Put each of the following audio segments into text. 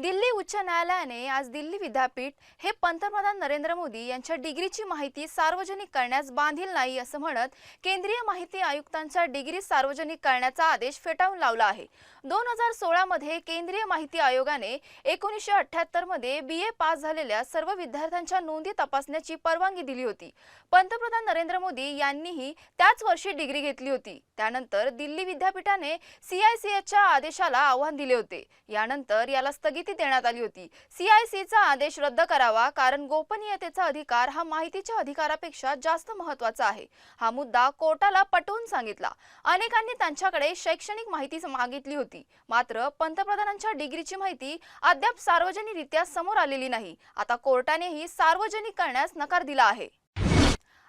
दिल्ली उच्च न्यायालयाने आज दिल्ली विद्यापीठ हे पंतप्रधान नरेंद्र मोदी यांच्या डिग्रीची माहिती सार्वजनिक करण्यास बांधील नाही असं म्हणत केंद्रीय माहिती आयुक्तांच्या डिग्री सार्वजनिक करण्याचा आदेश फेटाळून लावला आहे. दोन हजार सोळामध्ये केंद्रीय माहिती आयोगाने एकोणीसशे अठ्ठ्याहत्तरमध्ये बी ए पास झालेल्या सर्व विद्यार्थ्यांच्या नोंदी तपासण्याची परवानगी दिली होती. पंतप्रधान नरेंद्र मोदी यांनीही त्याच वर्षी डिग्री घेतली होती. त्यानंतर दिल्ली विद्यापीठाने सीआयसीएच्या आदेशाला आव्हान दिले होते. यानंतर याला स्थगिती देण्यात आली होती. सीआयसीचा आदेश रद्द करावा कारण गोपनीयतेचा अधिकार हा माहितीच्या अधिकारापेक्षा जास्त महत्त्वाचा आहे. हा मुद्दा कोर्टाला पटवून सांगितला. अनेकांनी त्यांच्याकडे शैक्षणिक माहिती मागितली होती. मात्र पंतप्रधानांच्या डिग्रीची माहिती अद्याप सार्वजनिकरित्या समोर आलेली नाही. आता कोर्टानेही सार्वजनिक करण्यास नकार दिला आहे.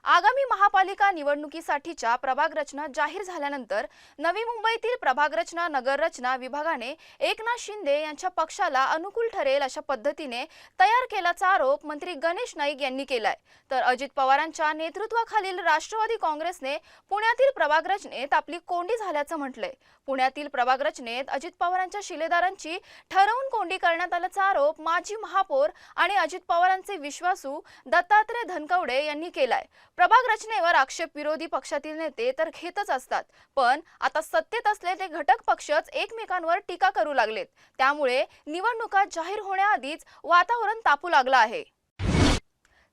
आगामी महापालिका निवडणुकीसाठीच्या प्रभाग रचना जाहीर झाल्यानंतर नवी मुंबईतील प्रभाग रचना नगर रचना विभागाने एकनाथ शिंदे यांच्या पक्षाला अनुकूल ठरेल अशा पद्धतीने तयार केल्याचा आरोप मंत्री गणेश नाईक यांनी केलाय. तर अजित पवारांच्या नेतृत्वाखालील राष्ट्रवादी काँग्रेसने पुण्यातील प्रभाग रचनेत आपली कोंडी झाल्याचं म्हटलंय. पुण्यातील प्रभाग रचनेत अजित पवारांच्या शिलेदारांची ठरवून कोंडी करण्यात आल्याचा आरोप माजी महापौर आणि अजित पवारांचे विश्वासू दत्तात्रय धनकवडे यांनी केलाय. प्रभाग रचनेवर आक्षेप विरोधी पक्षातील नेते तर घेतच असतात. पण आता सत्तेत असलेले घटक पक्षच एकमेकांवर टीका करू लागलेत. त्यामुळे निवडणुका जाहीर होण्याआधीच वातावरण तापू लागलं आहे.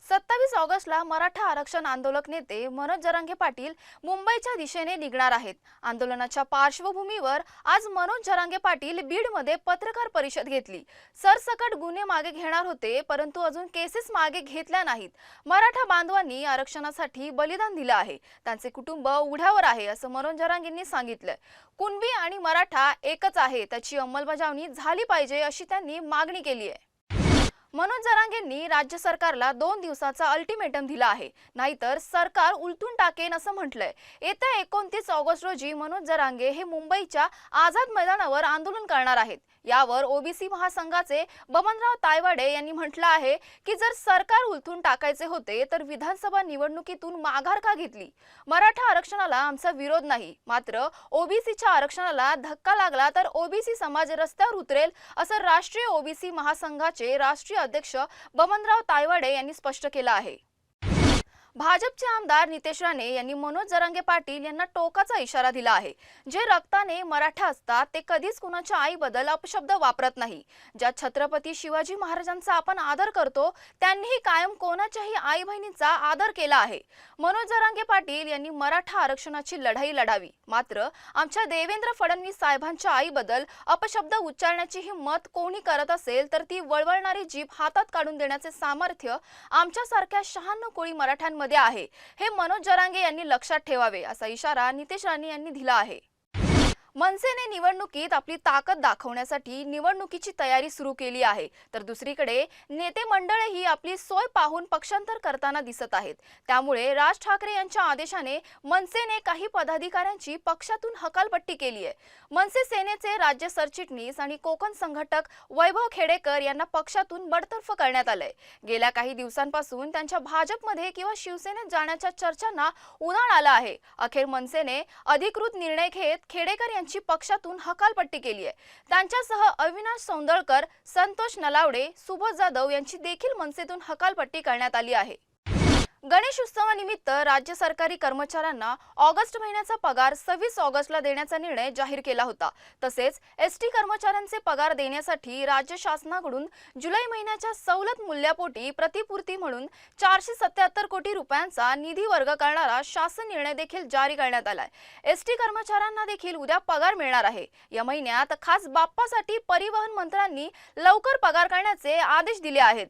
सत्तावीस ऑगस्टला मराठा आरक्षण आंदोलक नेते मनोज जरांगे पाटील मुंबईच्या दिशेने निघणार आहेत. आंदोलनाच्या पार्श्वभूमीवर आज मनोज जरांगे पाटील बीडमध्ये पत्रकार परिषद घेतली. सरसकट गुन्हे मागे घेणार होते परंतु अजून केसेस मागे घेतल्या नाहीत. मराठा बांधवांनी आरक्षणासाठी बलिदान दिलं आहे. त्यांचे कुटुंब उघड्यावर आहे असं मनोज जरांगेंनी सांगितलं कुणबी आणि मराठा एकच आहे त्याची अंमलबजावणी झाली पाहिजे अशी त्यांनी मागणी केली आहे. मनोज जरांगेंनी राज्य सरकारला दोन दिवसाचा अल्टिमेटम दिला आहे. नाहीतर सरकार उलटून टाकेन असं म्हटलंय. येत्या एकोणतीस ऑगस्ट रोजी मनोज जरांगे हे मुंबईच्या आझाद मैदानावर आंदोलन करणार आहेत. यावर ओबीसी महासंघाचे बबनराव तायवाडे यांनी म्हटलं आहे की जर सरकार उलथून टाकायचे होते तर विधानसभा निवडणुकीतून माघार का घेतली? मराठा आरक्षणाला आमचा विरोध नाही. मात्र ओबीसीच्या आरक्षणाला धक्का लागला तर ओबीसी समाज रस्त्यावर उतरेल असं राष्ट्रीय ओबीसी महासंघाचे राष्ट्रीय अध्यक्ष बबनराव तायवाडे यांनी स्पष्ट केलं आहे. भाजपचे आमदार नितेश राणे यांनी मनोज जरांगे पाटील यांना टोकाचा इशारा दिला आहे. जे रक्ताने मराठा असतात ते कधीच कुणाच्या आईबद्दल अपशब्द वापरत नाही. ज्या छत्रपती शिवाजी महाराजांचा आपण आदर करतो त्यांनीही कायम कोणाच्याही आई बहिणीचा आदर केला आहे. मनोज जरांगे पाटील यांनी मराठा आरक्षणाची लढाई लढावी. मात्र आमच्या देवेंद्र फडणवीस साहेबांच्या आईबद्दल अपशब्द उच्चारण्याची मत कोणी करत असेल तर ती वळवळणारी जीभ हातात काढून देण्याचे सामर्थ्य आमच्यासारख्या शहाण्णव कोळी मराठ्यांमध्ये आहे. हे मनोज जरांगे यांनी लक्षात ठेवावे असा इशारा नितेश राणे यांनी दिला आहे. मनसेने निवडणुकीत आपली ताकद दाखवण्यासाठी निवडणुकीची तयारी सुरू केली आहे. तर दुसरीकडे नेते मंडळही आपली सोय पाहून पक्षांतर करताना दिसत आहेत. त्यामुळे राज ठाकरे यांच्या आदेशाने मनसेने काही पदाधिकाऱ्यांची पक्षातून हकालपट्टी केली आहे. मनसे सेनेचे राज्य सरचिटणीस आणि कोकण संघटक वैभव खेडेकर यांना पक्षातून बडतर्फ करण्यात आलंय. गेल्या काही दिवसांपासून त्यांच्या भाजपमध्ये किंवा शिवसेनेत जाण्याच्या चर्चांना उधाण आलं आहे. अखेर मनसेने अधिकृत निर्णय घेत खेडेकर यांची पक्षातून हकालपट्टी केली आहे. त्यांच्यासह अविनाश सौंदळकर संतोष नलावडे सुबोध जाधव यांची देखील मनसेतून हकालपट्टी करण्यात आली आहे. गणेश उत्सवानिमित्त राज्य सरकारी कर्मचाऱ्यांना ऑगस्ट महिन्याचा पगार सव्वीस ऑगस्टला देण्याचा निर्णय जाहीर केला होता. तसेच एस टी कर्मचाऱ्यांचे पगार देण्यासाठी राज्य शासनाकडून जुलै महिन्याच्या सवलत मूल्यापोटी प्रतिपूर्ती म्हणून चारशे सत्याहत्तर कोटी रुपयांचा निधी वर्ग करणारा शासन निर्णय देखील जारी करण्यात आलाय. एस टी कर्मचाऱ्यांना देखील उद्या पगार मिळणार आहे. या महिन्यात खास बाप्पासाठी परिवहन मंत्र्यांनी लवकर पगार करण्याचे आदेश दिले आहेत.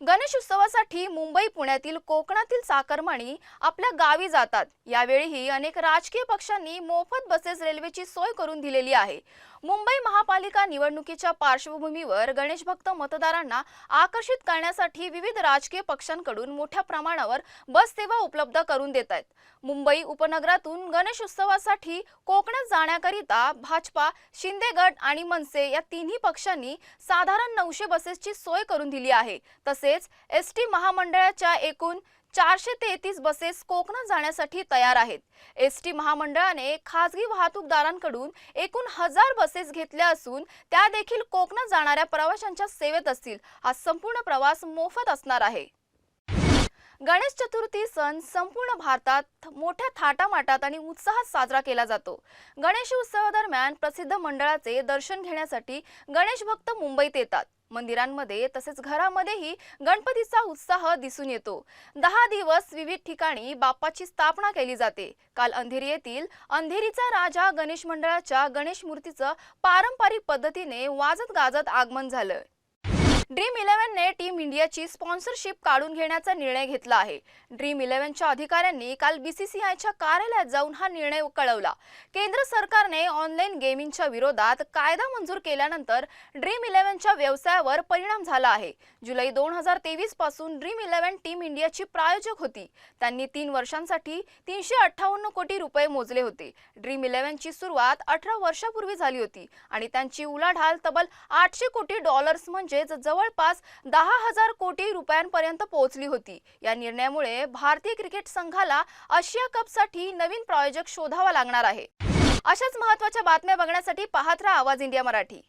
गणेश उत्सवासाठी मुंबई पुण्यातील कोकणातील चाकरमानी आपल्या गावी जातात. यावेळीही अनेक राजकीय पक्षांनी मोफत बसेस रेल्वेची सोय करून दिलेली आहे. मुंबई महापालिका निवडणुकीच्या पार्श्वभूमीवर गणेश भक्त मतदारांना आकर्षित करण्यासाठी विविध राजकीय पक्षांकडून मोठ्या प्रमाणावर बस सेवा उपलब्ध करून देत आहेत. मुंबई उपनगरातून गणेश उत्सवासाठी कोकणात जाण्याकरिता भाजपा शिंदे गट आणि मनसे या तिन्ही पक्षांनी साधारण नऊशे बसेसची सोय करून दिली आहे. तसेच एस टी महामंडळाच्या एकूण चारशे तेहतीस बसेस कोकणात जाण्यासाठी तयार आहेत. एस टी महामंडळाने खासगी वाहतूकदारांकडून एकूण हजार बसेस घेतल्या असून त्या देखील कोकणात जाणाऱ्या प्रवाशांच्या सेवेत असतील. हा संपूर्ण प्रवास मोफत असणार आहे. गणेश चतुर्थी सण संपूर्ण भारतात मोठ्या थाटामाटात आणि उत्साहात साजरा केला जातो. गणेश उत्सवादरम्यान प्रसिद्ध मंडळाचे दर्शन घेण्यासाठी गणेश भक्त मुंबईत येतात. मंदिरांमध्ये तसेच घरामध्येही गणपतीचा उत्साह दिसून येतो. दहा दिवस विविध ठिकाणी बाप्पाची स्थापना केली जाते. काल अंधेरी येथील अंधेरीचा राजा गणेश मंडळाच्या गणेश मूर्तीचं पारंपरिक पद्धतीने वाजत गाजत आगमन झालं. ड्रीम इलेव्हनने टीम इंडियाची स्पॉन्सरशिप काढून घेण्याचा निर्णय घेतला आहे. ड्रीम इलेव्हनच्या अधिकाऱ्यांनी काल बीसीसीआयच्या कार्यालयात जाऊन हा निर्णय कळवला. केंद्र सरकारने ऑनलाईन गेमिंगच्या विरोधात कायदा मंजूर केल्यानंतर ड्रीम इलेव्हनच्या व्यवसायावर परिणाम झाला आहे. जुलै दोन हजार तेवीसपासून ड्रीम इलेव्हन टीम इंडियाची प्रायोजक होती. त्यांनी तीन वर्षांसाठी तीनशे अठ्ठावन्न कोटी रुपये मोजले होते. ड्रीम इलेव्हनची सुरुवात अठरा वर्षापूर्वी झाली होती आणि त्यांची उलाढाल तब्बल आठशे कोटी डॉलर्स म्हणजेच जवळपास दहा हजार कोटी रुपयांपर्यंत पोहोचली होती. या निर्णयामुळे भारतीय क्रिकेट संघाला आशिया कपसाठी नवीन प्रायोजक शोधावा लागणार आहे. अशाच महत्त्वाच्या बातम्या बघण्यासाठी पाहत राहा आवाज इंडिया मराठी.